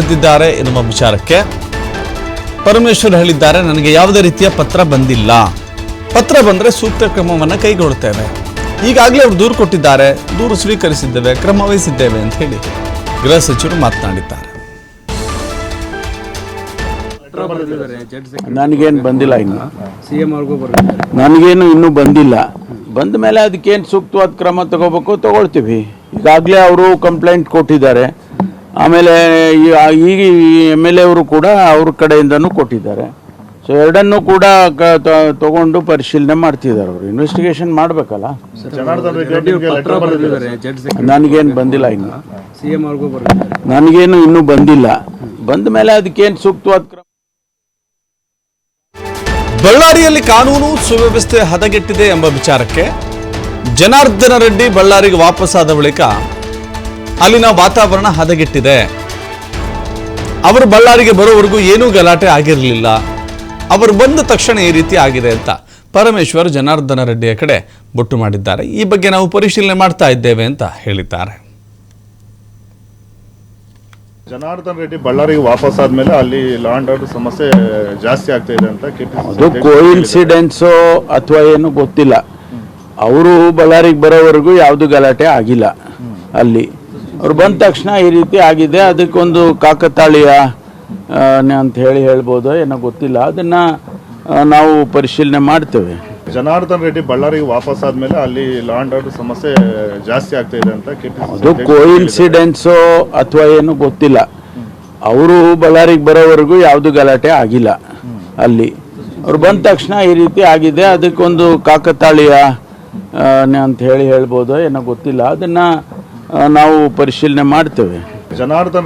ಬರೆದಿದ್ದಾರೆ ಎನ್ನುವ ವಿಚಾರಕ್ಕೆ ಪರಮೇಶ್ವರ್ ಹೇಳಿದ್ದಾರೆ ನನಗೆ ಯಾವುದೇ ರೀತಿಯ ಪತ್ರ ಬಂದಿಲ್ಲ. ಪತ್ರ ಬಂದರೆ ಸೂಕ್ತ ಕ್ರಮವನ್ನು ಕೈಗೊಳ್ಳುತ್ತೇವೆ. ಈಗಾಗಲೇ ಅವರು ದೂರು ಕೊಟ್ಟಿದ್ದಾರೆ ದೂರು ಸ್ವೀಕರಿಸಿದ್ದೇವೆ ಕ್ರಮ ವಹಿಸಿದ್ದೇವೆ ಅಂತ ಹೇಳಿ ಗೃಹ ಸಚಿವರು ಮಾತನಾಡಿದ್ದಾರೆ. ನನಗೇನು ಬಂದಿಲ್ಲ ಇನ್ನು. ಸಿಎಂ ಅವ್ರಿಗೂ ಬರ್ತಾರೆ ನನಗೇನು ಇನ್ನೂ ಬಂದಿಲ್ಲ. ಬಂದ ಮೇಲೆ ಅದಕ್ಕೇನು ಸೂಕ್ತವಾದ ಕ್ರಮ ತಗೋಬೇಕು ತಗೊಳ್ತೀವಿ. ಈಗಾಗಲೇ ಅವರು ಕಂಪ್ಲೇಂಟ್ ಕೊಟ್ಟಿದ್ದಾರೆ. ಆಮೇಲೆ ಈ- ಈಗ ಎಂ ಎಲ್ ಎ ಅವರು ಕೂಡ ಅವ್ರ ಕಡೆಯಿಂದನೂ ಕೊಟ್ಟಿದ್ದಾರೆ. ಸೊ ಎರಡನ್ನೂ ಕೂಡ ತಗೊಂಡು ಪರಿಶೀಲನೆ ಮಾಡ್ತಿದ್ದಾರೆ ಅವರು. ಇನ್ವೆಸ್ಟಿಗೇಷನ್ ಮಾಡಬೇಕಲ್ಲ? ನನಗೇನು ಬಂದಿಲ್ಲ ಇನ್ನು. ಸಿಎಂ ಅವ್ರಿಗೂ ಬರ್ತಾರೆ ನನಗೇನು ಇನ್ನೂ ಬಂದಿಲ್ಲ. ಬಂದ ಮೇಲೆ ಅದಕ್ಕೇನು ಸೂಕ್ತವಾದ ಕ್ರಮ ಬಳ್ಳಾರಿಯಲ್ಲಿ ಕಾನೂನು ಸುವ್ಯವಸ್ಥೆ ಹದಗೆಟ್ಟಿದೆ ಎಂಬ ವಿಚಾರಕ್ಕೆ ಜನಾರ್ದನ ರೆಡ್ಡಿ ಬಳ್ಳಾರಿಗೆ ವಾಪಸ್ಸಾದ ಬಳಿಕ ಅಲ್ಲಿನ ವಾತಾವರಣ ಹದಗೆಟ್ಟಿದೆ. ಅವರು ಬಳ್ಳಾರಿಗೆ ಬರೋವರೆಗೂ ಏನೂ ಗಲಾಟೆ ಆಗಿರಲಿಲ್ಲ. ಅವರು ಬಂದ ತಕ್ಷಣ ಈ ರೀತಿ ಆಗಿದೆ ಅಂತ ಪರಮೇಶ್ವರ್ ಜನಾರ್ದನ ರೆಡ್ಡಿಯ ಕಡೆ ಬೊಟ್ಟು ಮಾಡಿದ್ದಾರೆ. ಈ ಬಗ್ಗೆ ನಾವು ಪರಿಶೀಲನೆ ಮಾಡ್ತಾ ಇದ್ದೇವೆ ಅಂತ ಹೇಳಿದ್ದಾರೆ. ಜನಾರ್ದನ್ ರೆಡ್ಡಿ ಬಳ್ಳಾರಿಗೆ ವಾಪಸ್ ಆದ್ಮೇಲೆ ಅಲ್ಲಿ ಲಾ ಅಂಡ್ ಆರ್ಡರ್ ಸಮಸ್ಯೆ ಜಾಸ್ತಿ ಆಗ್ತಾ ಇದೆ ಅಂತ ಅದು ಕೋಇನ್ಸಿಡೆನ್ಸ್ ಅಥವಾ ಏನು ಗೊತ್ತಿಲ್ಲ. ಅವರು ಬಳ್ಳಾರಿಗೆ ಬರೋವರೆಗೂ ಯಾವುದು ಗಲಾಟೆ ಆಗಿಲ್ಲ. ಅಲ್ಲಿ ಅವ್ರು ಬಂದ ತಕ್ಷಣ ಈ ರೀತಿ ಆಗಿದೆ. ಅದಕ್ಕೊಂದು ಕಾಕತಾಳೀಯ ಅಂತ ಹೇಳಿ ಹೇಳ್ಬೋದು ಏನೋ ಗೊತ್ತಿಲ್ಲ. ಅದನ್ನ ನಾವು ಪರಿಶೀಲನೆ ಮಾಡ್ತೇವೆ. ಜನಾರ್ದನ್ ರೆಡ್ಡಿ ಬಳ್ಳಾರಿಗೆ ವಾಪಸ್ ಆದ್ಮೇಲೆ ಅಲ್ಲಿ ಲ್ಯಾಂಡ್ ಆರ್ಡರ್ ಸಮಸ್ಯೆ ಜಾಸ್ತಿ ಆಗ್ತಾ ಇದೆ ಅಂತ ಅದು ಕೋಇನ್ಸಿಡೆನ್ಸು ಅಥವಾ ಏನು ಗೊತ್ತಿಲ್ಲ. ಅವರು ಬಳ್ಳಾರಿಗೆ ಬರೋವರೆಗೂ ಯಾವುದು ಗಲಾಟೆ ಆಗಿಲ್ಲ ಅಲ್ಲಿ. ಅವ್ರು ಬಂದ ತಕ್ಷಣ ಈ ರೀತಿ ಆಗಿದೆ. ಅದಕ್ಕೊಂದು ಕಾಕತಾಳೀಯ ಅಂತ ಹೇಳಿ ಹೇಳ್ಬೋದು ಏನೋ ಗೊತ್ತಿಲ್ಲ. ಅದನ್ನ ನಾವು ಪರಿಶೀಲನೆ ಮಾಡ್ತೇವೆ. ಜನಾರ್ದನ್